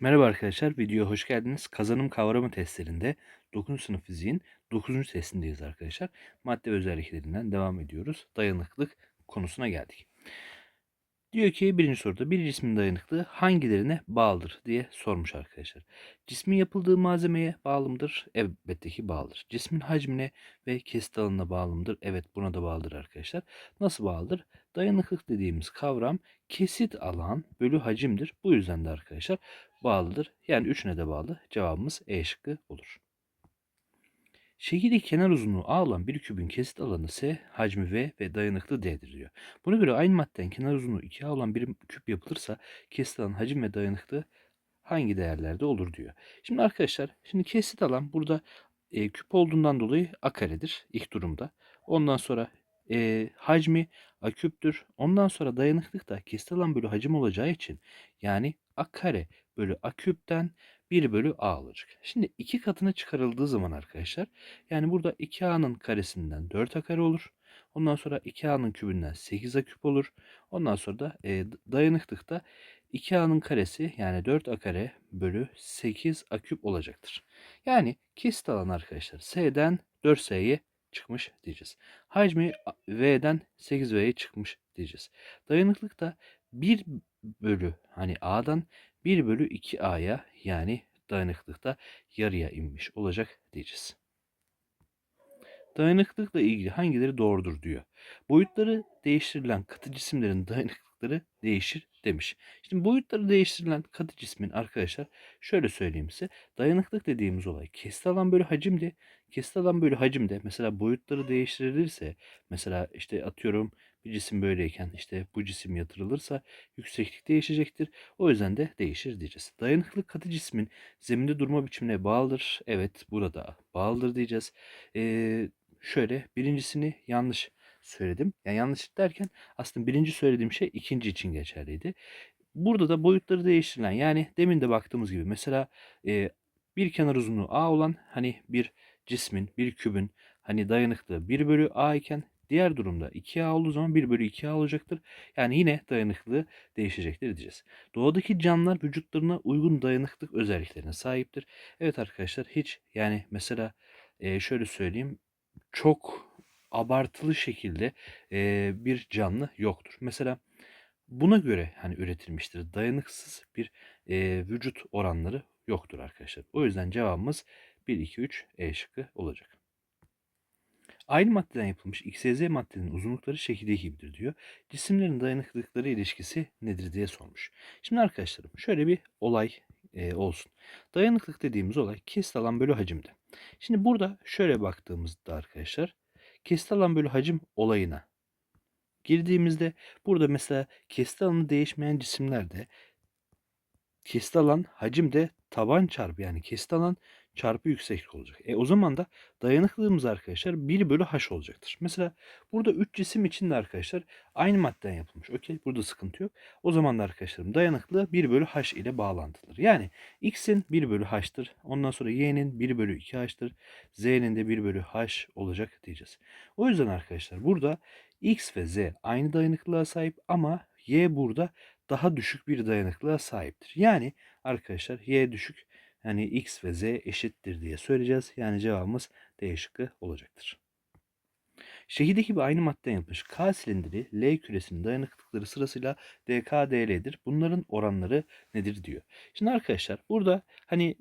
Merhaba arkadaşlar, videoya hoş geldiniz. Kazanım kavramı testlerinde 9. sınıf fiziğin 9. testindeyiz arkadaşlar. Madde özelliklerinden devam ediyoruz. Dayanıklılık konusuna geldik. Diyor ki birinci soruda bir cismin dayanıklığı hangilerine bağlıdır diye sormuş arkadaşlar. Cismin yapıldığı malzemeye bağlı mıdır? Elbette ki bağlıdır. Cismin hacmine ve kesit alanına bağlı mıdır? Evet buna da bağlıdır arkadaşlar. Nasıl bağlıdır? Dayanıklık dediğimiz kavram kesit alan bölü hacimdir. Bu yüzden de arkadaşlar bağlıdır. Yani üçüne de bağlı. Cevabımız E şıkkı olur. Şekildeki kenar uzunluğu A olan bir kübün kesit alanı S, hacmi V ve dayanıklı D'dir diyor. Buna göre aynı maddeden kenar uzunluğu 2A olan bir küp yapılırsa kesit alan hacim ve dayanıklı hangi değerlerde olur diyor. Şimdi arkadaşlar şimdi kesit alan burada e, küp olduğundan dolayı A karedir ilk durumda. Ondan sonra e, hacmi A küptür. Ondan sonra dayanıklık da kesit alan bölü hacim olacağı için yani A kare bölü A küpten 1 bölü A olacak. Şimdi iki katına çıkarıldığı zaman arkadaşlar yani burada 2A'nın karesinden 4A kare olur. Ondan sonra 2A'nın kübünden 8A küp olur. Ondan sonra da e, dayanıklıkta 2A'nın karesi yani 4A kare bölü 8A küp olacaktır. Yani kesit alan arkadaşlar S'den 4S'ye çıkmış diyeceğiz. Hacmi V'den 8V'ye çıkmış diyeceğiz. Dayanıklık da 1 bölü hani A'dan 1 bölü 2A'ya yani dayanıklılıkta yarıya inmiş olacak diyeceğiz. Dayanıklılıkla ilgili hangileri doğrudur diyor. Boyutları değiştirilen katı cisimlerin dayanıklılıkları değişir demiş. Şimdi boyutları değiştirilen katı cismin arkadaşlar şöyle söyleyeyim size. Dayanıklık dediğimiz olay kesit alan bölü hacimdi. Kesit alan bölü hacimde mesela boyutları değiştirilirse mesela işte atıyorum bir cisim böyleyken işte bu cisim yatırılırsa yükseklik değişecektir. O yüzden de değişir diyeceğiz. Dayanıklılık katı cismin zeminde durma biçimine bağlıdır. Evet burada bağlıdır diyeceğiz. Ee, şöyle birincisini yanlış söyledim. Yani yanlış derken aslında birinci söylediğim şey ikinci için geçerliydi. Burada da boyutları değiştirilen yani demin de baktığımız gibi mesela e, bir kenar uzunluğu A olan hani bir cismin bir kübün hani dayanıklığı 1 bölü A iken diğer durumda 2A olduğu zaman 1 bölü 2A olacaktır. Yani yine dayanıklılığı değişecektir diyeceğiz. Doğadaki canlılar vücutlarına uygun dayanıklık özelliklerine sahiptir. Evet arkadaşlar hiç yani mesela şöyle söyleyeyim çok abartılı şekilde e, bir canlı yoktur. Mesela buna göre hani üretilmiştir. Dayanıksız bir e, vücut oranları yoktur arkadaşlar. O yüzden cevabımız 1, 2, 3 E şıkkı olacak. Aynı maddeden yapılmış X, Y, Z maddenin uzunlukları şekildeki gibidir diyor. Cisimlerin dayanıklılıkları ilişkisi nedir diye sormuş. Şimdi arkadaşlarım şöyle bir olay e, olsun. Dayanıklık dediğimiz olay kesit alan bölü hacimde. Şimdi burada şöyle baktığımızda arkadaşlar kesit alan bölü hacim olayına girdiğimizde burada mesela kesit alanı değişmeyen cisimlerde kesit alan hacim de taban çarpı yani kesit alan çarpı yükseklik olacak. E o zaman da dayanıklılığımız arkadaşlar 1 bölü h olacaktır. Mesela burada 3 cisim için de arkadaşlar aynı maddeden yapılmış. Okey burada sıkıntı yok. O zaman da arkadaşlarım dayanıklılığı 1 bölü h ile bağlantılıdır. Yani x'in 1 bölü h'tır. Ondan sonra y'nin 1 bölü 2 h'tır. z'nin de 1 bölü h olacak diyeceğiz. O yüzden arkadaşlar burada x ve z aynı dayanıklılığa sahip ama y burada daha düşük bir dayanıklılığa sahiptir. Yani arkadaşlar y düşük yani x ve z eşittir diye söyleyeceğiz. Yani cevabımız D şıkkı olacaktır. Şekildeki gibi aynı maddeden yapılmış K silindiri L küresinin dayanıklıkları sırasıyla DK, DL'dir. Bunların oranları nedir diyor. Şimdi arkadaşlar burada hani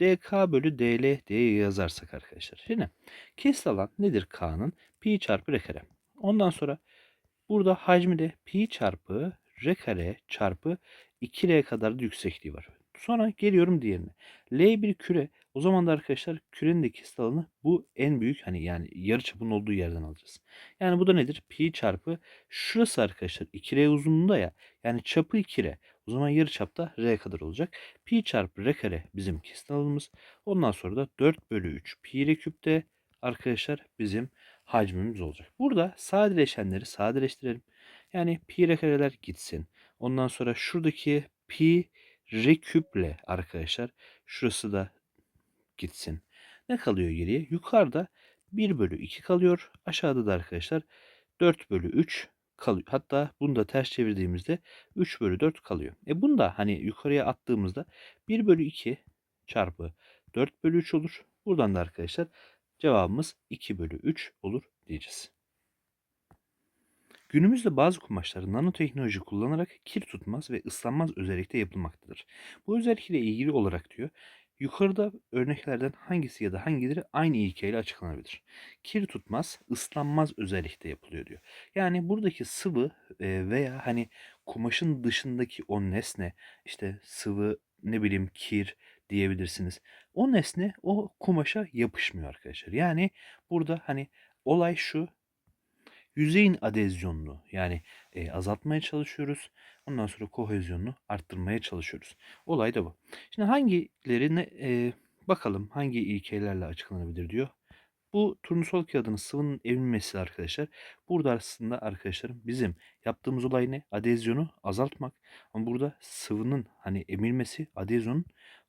DK bölü DL diye yazarsak arkadaşlar. Şimdi kesit alan nedir K'nın? Pi çarpı R kare. Ondan sonra burada hacmi de pi çarpı R kare çarpı 2R kadar da yüksekliği var. Sonra geliyorum diğerine. L bir küre. O zaman da arkadaşlar kürenin de kesit bu en büyük hani yani yarı çapının olduğu yerden alacağız. Yani bu da nedir? Pi çarpı şurası arkadaşlar 2R uzunluğunda ya. Yani çapı 2R. O zaman yarı çapta R kadar olacak. Pi çarpı R kare bizim kesit. Ondan sonra da 4 bölü 3 pi r küpte arkadaşlar bizim hacmimiz olacak. Burada sadeleşenleri sadeleştirelim. Yani pi r kareler gitsin. Ondan sonra şuradaki pi r küple arkadaşlar şurası da gitsin. Ne kalıyor geriye? Yukarıda 1 bölü 2 kalıyor. Aşağıda da arkadaşlar 4 bölü 3 kalıyor. Hatta bunu da ters çevirdiğimizde 3 bölü 4 kalıyor. E bunu da hani yukarıya attığımızda 1 bölü 2 çarpı 4 bölü 3 olur. Buradan da arkadaşlar cevabımız 2 bölü 3 olur diyeceğiz. Günümüzde bazı kumaşlar nanoteknoloji kullanarak kir tutmaz ve ıslanmaz özellikte yapılmaktadır. Bu özellikle ilgili olarak diyor, yukarıda örneklerden hangisi ya da hangileri aynı ilkeyle açıklanabilir? Kir tutmaz, ıslanmaz özellikte yapılıyor diyor. Yani buradaki sıvı e, veya hani kumaşın dışındaki o nesne, işte sıvı, ne bileyim kir diyebilirsiniz. O nesne o kumaşa yapışmıyor arkadaşlar. Yani burada hani olay şu, yüzeyin adezyonunu yani e, azaltmaya çalışıyoruz. Ondan sonra kohezyonunu arttırmaya çalışıyoruz. Olay da bu. Şimdi hangilerine e, bakalım hangi ilkelerle açıklanabilir diyor. Bu turnusol kağıdının sıvının emilmesi arkadaşlar. Burada aslında arkadaşlarım bizim yaptığımız olay ne? Adezyonu azaltmak. Ama burada sıvının hani emilmesi adezyonun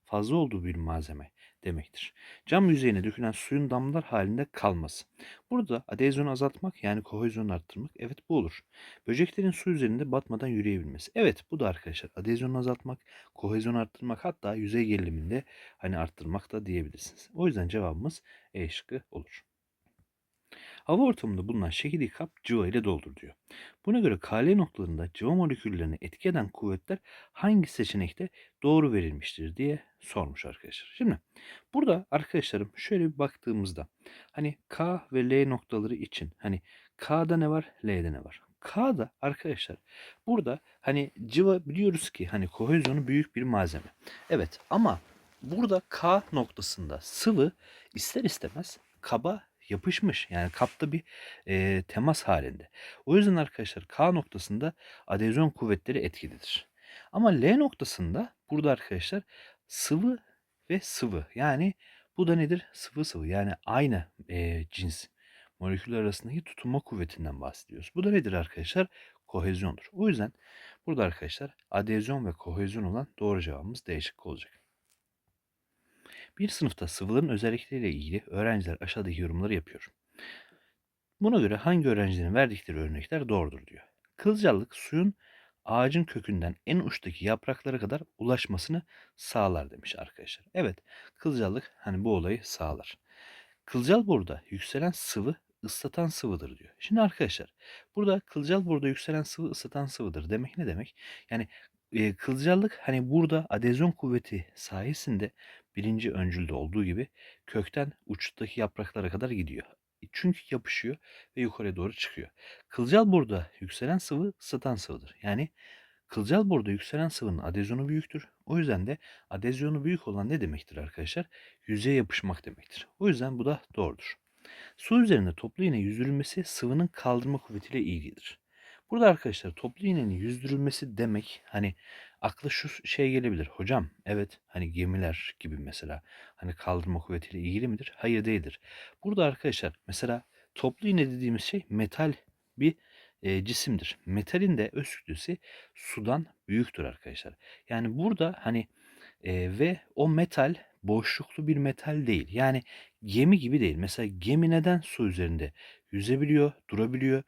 fazla olduğu bir malzeme demektir. Cam yüzeyine dökülen suyun damlalar halinde kalması. Burada adezyonu azaltmak yani kohezyonu arttırmak evet bu olur. Böceklerin su üzerinde batmadan yürüyebilmesi. Evet bu da arkadaşlar adezyonu azaltmak, kohezyonu arttırmak hatta yüzey geriliminde hani arttırmak da diyebilirsiniz. O yüzden cevabımız E şıkkı olur. Hava ortamında bulunan şekili kap cıva ile doldur diyor. Buna göre KL noktalarında cıva moleküllerine etki eden kuvvetler hangi seçenekte doğru verilmiştir diye sormuş arkadaşlar. Şimdi burada arkadaşlarım şöyle bir baktığımızda hani K ve L noktaları için hani K'da ne var L'de ne var? K'da arkadaşlar burada hani cıva biliyoruz ki hani kohezyonu büyük bir malzeme. Evet ama burada K noktasında sıvı ister istemez kaba yapışmış. Yani kapta bir e, temas halinde. O yüzden arkadaşlar K noktasında adezyon kuvvetleri etkilidir. Ama L noktasında burada arkadaşlar sıvı ve sıvı. Yani bu da nedir? Sıvı sıvı. Yani aynı e, cins moleküller arasındaki tutunma kuvvetinden bahsediyoruz. Bu da nedir arkadaşlar? Kohezyondur. O yüzden burada arkadaşlar adezyon ve kohezyon olan doğru cevabımız D şıkkı olacak. Bir sınıfta sıvıların özellikleriyle ilgili öğrenciler aşağıdaki yorumları yapıyor. Buna göre hangi öğrencilerin verdikleri örnekler doğrudur diyor. Kılcallık suyun ağacın kökünden en uçtaki yapraklara kadar ulaşmasını sağlar demiş arkadaşlar. Evet, kılcallık hani bu olayı sağlar. Kılcal burada yükselen sıvı ıslatan sıvıdır diyor. Şimdi arkadaşlar burada kılcal burada yükselen sıvı ıslatan sıvıdır demek ne demek? Yani e, kılcallık hani burada adezyon kuvveti sayesinde birinci öncülde olduğu gibi kökten uçtaki yapraklara kadar gidiyor. E, Çünkü yapışıyor ve yukarıya doğru çıkıyor. Kılcal burada yükselen sıvı ısıtan sıvıdır. Yani kılcal burada yükselen sıvının adezyonu büyüktür. O yüzden de adezyonu büyük olan ne demektir arkadaşlar? Yüzeye yapışmak demektir. O yüzden bu da doğrudur. Su üzerinde toplu iğne yüzdürülmesi sıvının kaldırma kuvvetiyle ilgilidir. Burada arkadaşlar toplu iğnenin yüzdürülmesi demek hani akla şu şey gelebilir. Hocam evet hani gemiler gibi mesela hani kaldırma kuvvetiyle ilgili midir? Hayır değildir. Burada arkadaşlar mesela toplu iğne dediğimiz şey metal bir e, cisimdir. Metalin de öz kütlesi sudan büyüktür arkadaşlar. Yani burada hani e, ve o metal boşluklu bir metal değil. Yani gemi gibi değil. Mesela gemi neden su üzerinde yüzebiliyor, durabiliyor?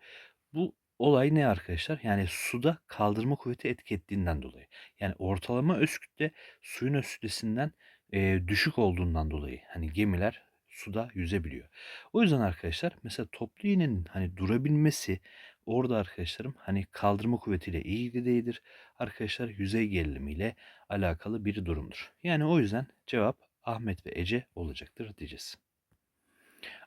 Bu olay ne arkadaşlar? Yani suda kaldırma kuvveti etki ettiğinden dolayı. Yani ortalama öz kütle suyun öz kütlesinden e, düşük olduğundan dolayı. Hani gemiler suda yüzebiliyor. O yüzden arkadaşlar mesela toplu iğnenin hani durabilmesi orada arkadaşlarım hani kaldırma kuvvetiyle ilgili değildir. Arkadaşlar yüzey gerilimiyle alakalı bir durumdur. Yani o yüzden cevap Ahmet ve Ece olacaktır diyeceğiz.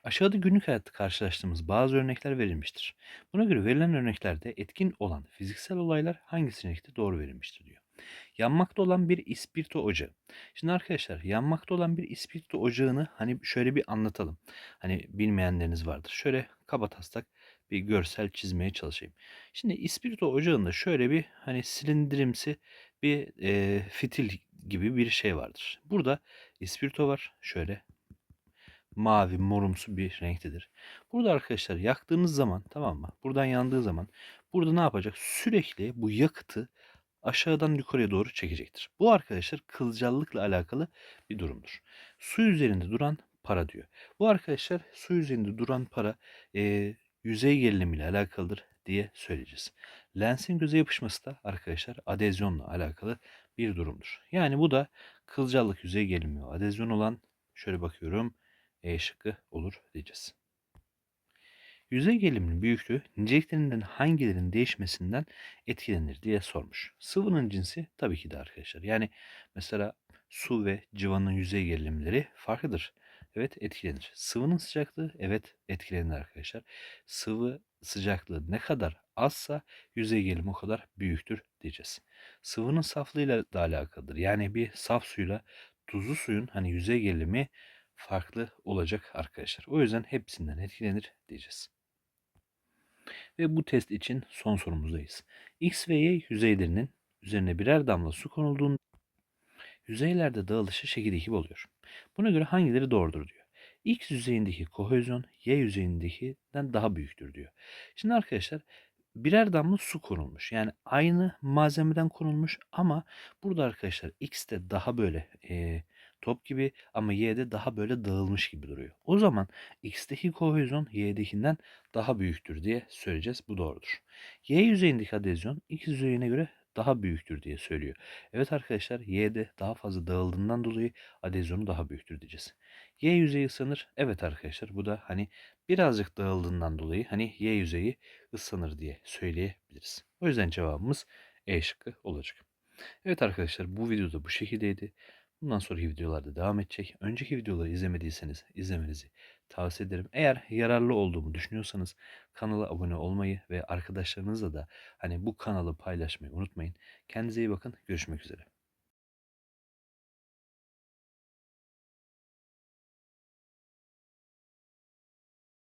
Aşağıda günlük hayatta karşılaştığımız bazı örnekler verilmiştir. Buna göre verilen örneklerde etkin olan fiziksel olaylar hangi seçenekte doğru verilmiştir diyor. Yanmakta olan bir ispirto ocağı. Şimdi arkadaşlar yanmakta olan bir ispirto ocağını hani şöyle bir anlatalım. Hani bilmeyenleriniz vardır. Şöyle kaba taslak bir görsel çizmeye çalışayım. Şimdi ispirto ocağında şöyle bir hani silindirimsi bir e, fitil gibi bir şey vardır. Burada ispirto var. Şöyle mavi morumsu bir renktedir. Burada arkadaşlar yaktığınız zaman tamam mı? Buradan yandığı zaman burada ne yapacak? Sürekli bu yakıtı aşağıdan yukarıya doğru çekecektir. Bu arkadaşlar kılcallıkla alakalı bir durumdur. Su üzerinde duran para diyor. Bu arkadaşlar su üzerinde duran para e, yüzey gerilimiyle alakalıdır. diye söyleyeceğiz. Lensin göze yapışması da arkadaşlar adezyonla alakalı bir durumdur. Yani bu da kılcallık yüzey gerilimi adezyon olan şöyle bakıyorum E şıkkı olur diyeceğiz. Yüzey geriliminin büyüklüğü niceliklerinden hangilerinin değişmesinden etkilenir diye sormuş. Sıvının cinsi tabii ki de arkadaşlar. Yani mesela su ve civanın yüzey gerilimleri farklıdır. Evet etkilenir. Sıvının sıcaklığı evet etkilenir arkadaşlar. Sıvı sıcaklığı ne kadar azsa yüzey gerilimi o kadar büyüktür diyeceğiz. Sıvının saflığıyla da alakalıdır. Yani bir saf suyla tuzlu suyun hani yüzey gerilimi farklı olacak arkadaşlar. O yüzden hepsinden etkilenir diyeceğiz. Ve bu test için son sorumuzdayız. X ve Y yüzeylerinin üzerine birer damla su konulduğunda yüzeylerde dağılışı şekil gibi oluyor. Buna göre hangileri doğrudur diyor. X yüzeyindeki kohezyon Y yüzeyindekinden daha büyüktür diyor. Şimdi arkadaşlar birer damla su konulmuş. Yani aynı malzemeden konulmuş ama burada arkadaşlar X'te daha böyle e, top gibi ama Y'de daha böyle dağılmış gibi duruyor. O zaman X'teki kohezyon Y'dekinden daha büyüktür diye söyleyeceğiz. Bu doğrudur. Y yüzeyindeki adezyon X yüzeyine göre daha büyüktür diye söylüyor. Evet arkadaşlar Y'de daha fazla dağıldığından dolayı adezyonu daha büyüktür diyeceğiz. Y yüzeyi ısınır. Evet arkadaşlar bu da hani birazcık dağıldığından dolayı hani Y yüzeyi ısınır diye söyleyebiliriz. O yüzden cevabımız E şıkkı olacak. Evet arkadaşlar bu videoda bu şekildeydi. Bundan sonraki videolarda devam edecek. Önceki videoları izlemediyseniz izlemenizi tavsiye ederim. Eğer yararlı olduğumu düşünüyorsanız kanala abone olmayı ve arkadaşlarınızla da hani bu kanalı paylaşmayı unutmayın. Kendinize iyi bakın. Görüşmek üzere.